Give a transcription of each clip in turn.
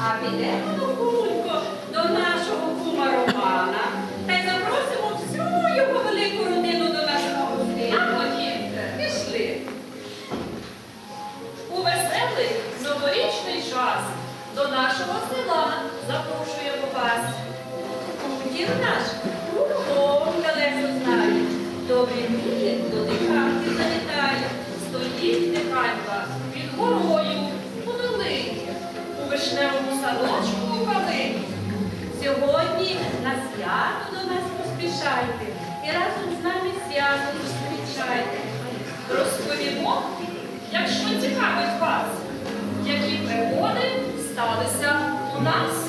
А підемо ну, кумонько, до нашого кума Романа та й запросимо всю його велику родину до нашого А ходімте. Пішли. У веселий новорічний час до нашого села запрошуємо вас. Хутір наш кругом далеко знає. Добрі мрії до диханки залітає. Стоїть неханька під горою у долині, у вишневому садочку у. Сьогодні на свято до нас поспішайте і разом з нами свято зустрічайте. Розповімо, якщо цікавить вас, які пригоди сталися у нас.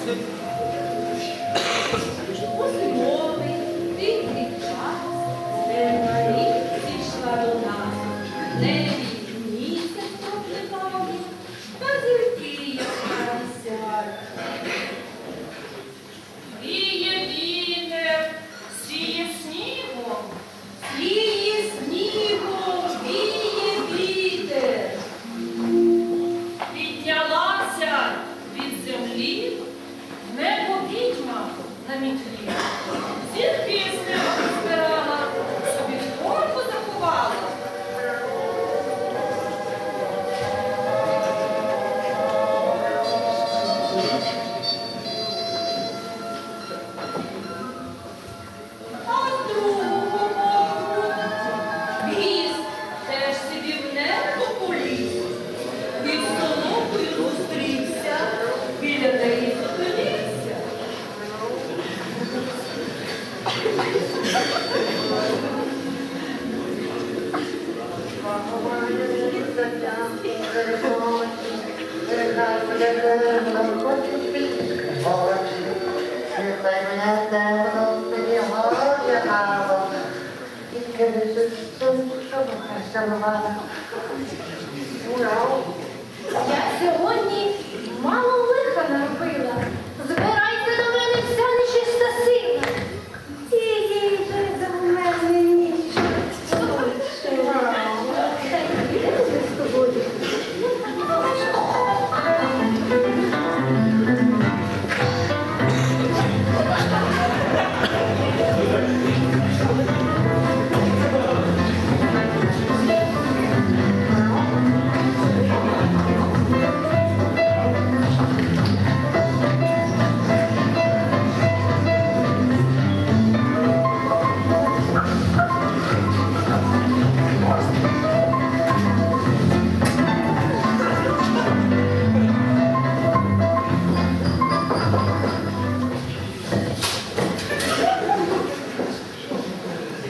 Я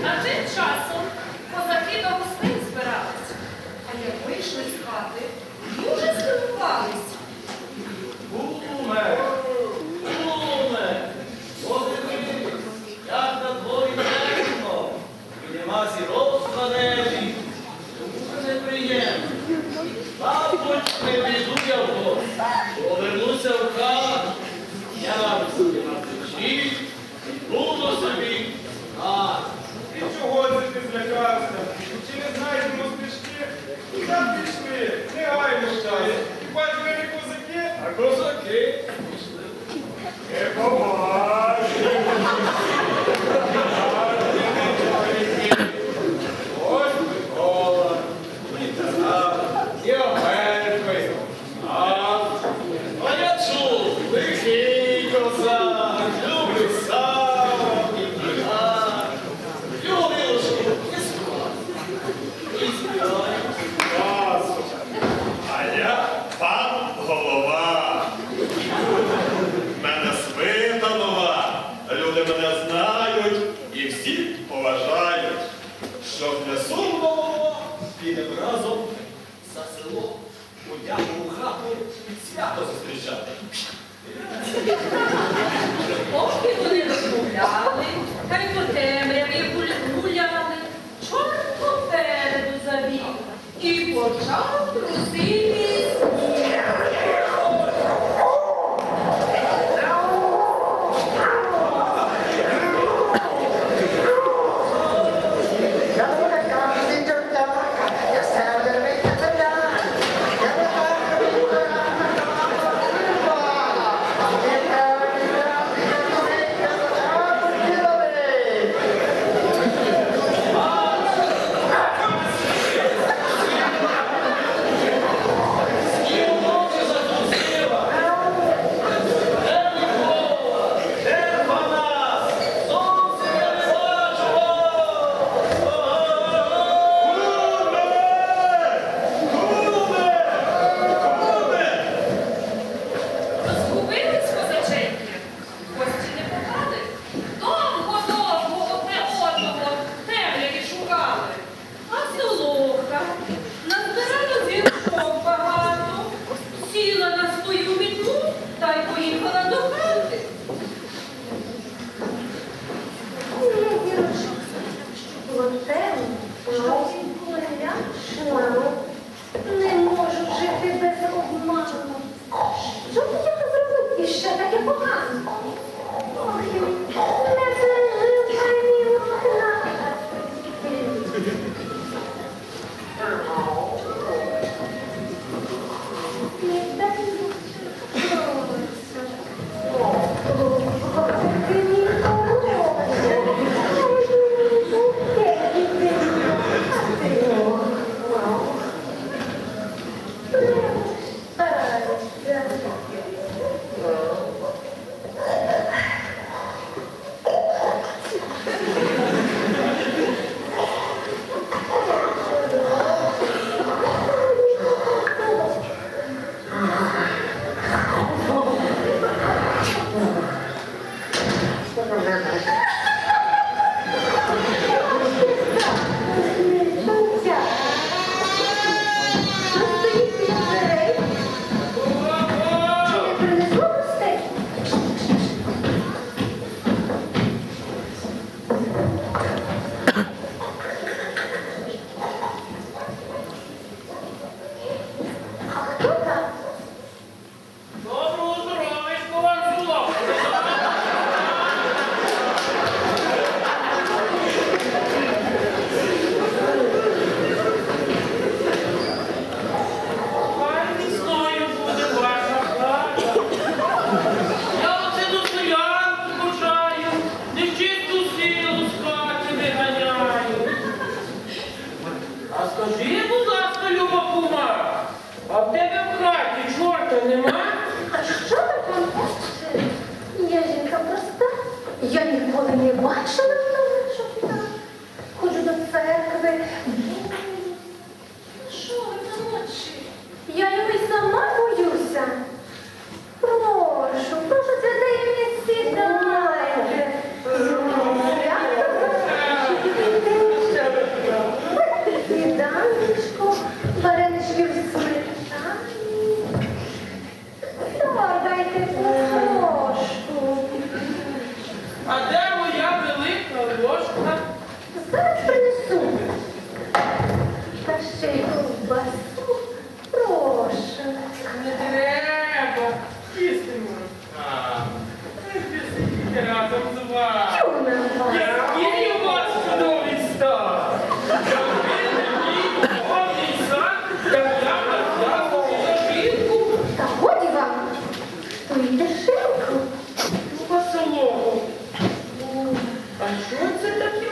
А тим часом козаки до гостей збирались, а як вийшли з хати, дуже здивувались. Куме, куме, от як на дворі темно, і нема зірок на небі, це неприємно. Мабуть, не піду я в гості, повернуся в хату, я вам собі на печі, і буду собі хату. І чого це ти злякався? Чи не знайдемо стежки? Та пішли, не гаймо часу. Хіба ж ви не козаки? А козаки пішли. Не побачимо. Ось Микола, і Тарас, і Омелько, а А я чув, лихий козак, любить сало і піна, любить ложку і спать. І співає. Васу. А я пан голова. В Мене свита нова. Люди мене знають і всі поважають. Щоб не сумно було, підемо разом за село у дякову хату свято зустрічати. Поки вони розмовляли, та й по темряві гуль- гуляли, чорт попереду завів і Я ніколи не бачила lógico, tá? Mr. Deputy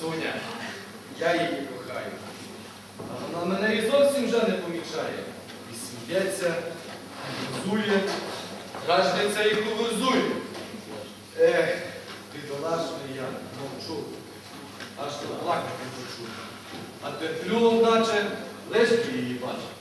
Соня, я її кохаю. А вона мене і зовсім вже не помічає. І сміється, і гузує, дражниться і куверзує. Ех, бідолашний я мовчу, аж плакати хочу. А терплю, наче, лиш її бачу.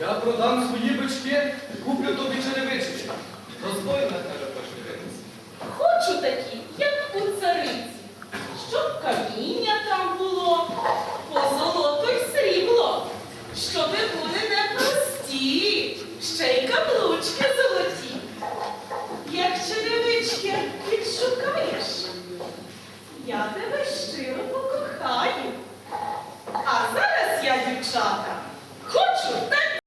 Я продам свої бички куплю тобі черевички. Розбойна тебе.